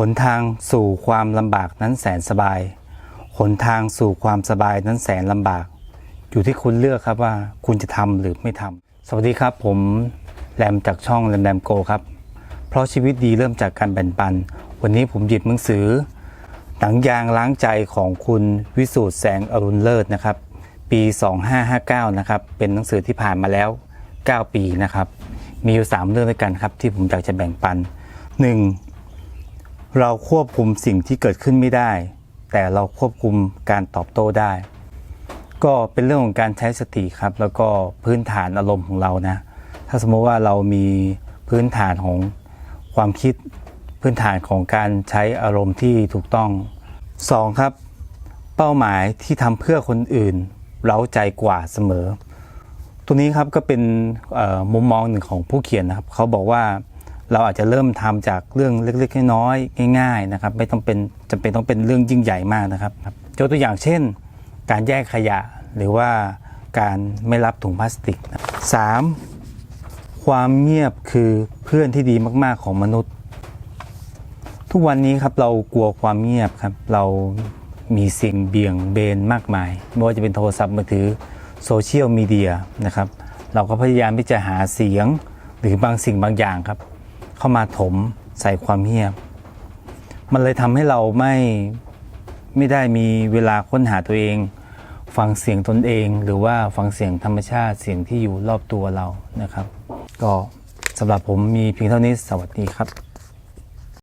หนทางสู่ความลำบากนั้นแสนสบาย หนทางสู่ความสบายนั้นแสนลำบาก อยู่ที่คุณเลือกครับว่าคุณจะทำหรือไม่ทำ สวัสดีครับผมแรมจากช่องแรมแรมโกครับ เพราะชีวิตดีเริ่มจากการแบ่งปัน วันนี้ผมหยิบหนังสือ หนังยางล้างใจของคุณวิสูตรแสงอรุณเลิศนะครับ ปี 2559 นะครับ เป็นหนังสือที่ผ่านมาแล้ว 9 ปีนะครับ มีอยู่ 3 เรื่องด้วยกันครับที่ผมอยากจะแบ่งปัน 1. เราควบคุมสิ่งที่เกิดขึ้นไม่ได้ แต่เราควบคุมการตอบโต้ได้ ก็เป็นเรื่องของการใช้สติครับ แล้วก็พื้นฐานอารมณ์ของเรานะ ถ้าสมมติว่าเรามีพื้นฐานของความคิดพื้นฐานของการใช้อารมณ์ที่ถูกต้อง 2. ครับ เป้าหมายที่ทำเพื่อคนอื่น เร้าใจกว่าเสมอ ตัวนี้ครับก็เป็นมุมมองหนึ่งของผู้เขียนนะครับ เขาบอกว่า เราอาจจะเริ่มทำจากเรื่องเล็กๆน้อยๆง่าย ๆนะครับ ไม่ต้องเป็นจำเป็นต้องเป็นเรื่องยิ่งใหญ่มากนะครับยกตัวอย่างเช่น การแยกขยะหรือว่าการไม่รับถุงพลาสติกนะสามความเงียบคือเพื่อนที่ดีมากๆของมนุษย์ ทุกวันนี้ครับเรากลัวความเงียบครับ เรามีสิ่งเบี่ยงเบนมากมาย ไม่ว่าจะเป็นโทรศัพท์มือถือโซเชียลมีเดียนะครับ เราก็พยายามที่จะหาเสียงหรือบางสิ่งบางอย่างครับ เข้ามาถมใส่ความเงียบ มันเลยทำให้เราไม่ไม่ได้มีเวลาค้นหาตัวเอง ฟังเสียงตนเอง หรือว่าฟังเสียงธรรมชาติเสียงที่อยู่รอบตัวเรานะครับ ก็สำหรับผมมีเพียงเท่านี้สวัสดีครับ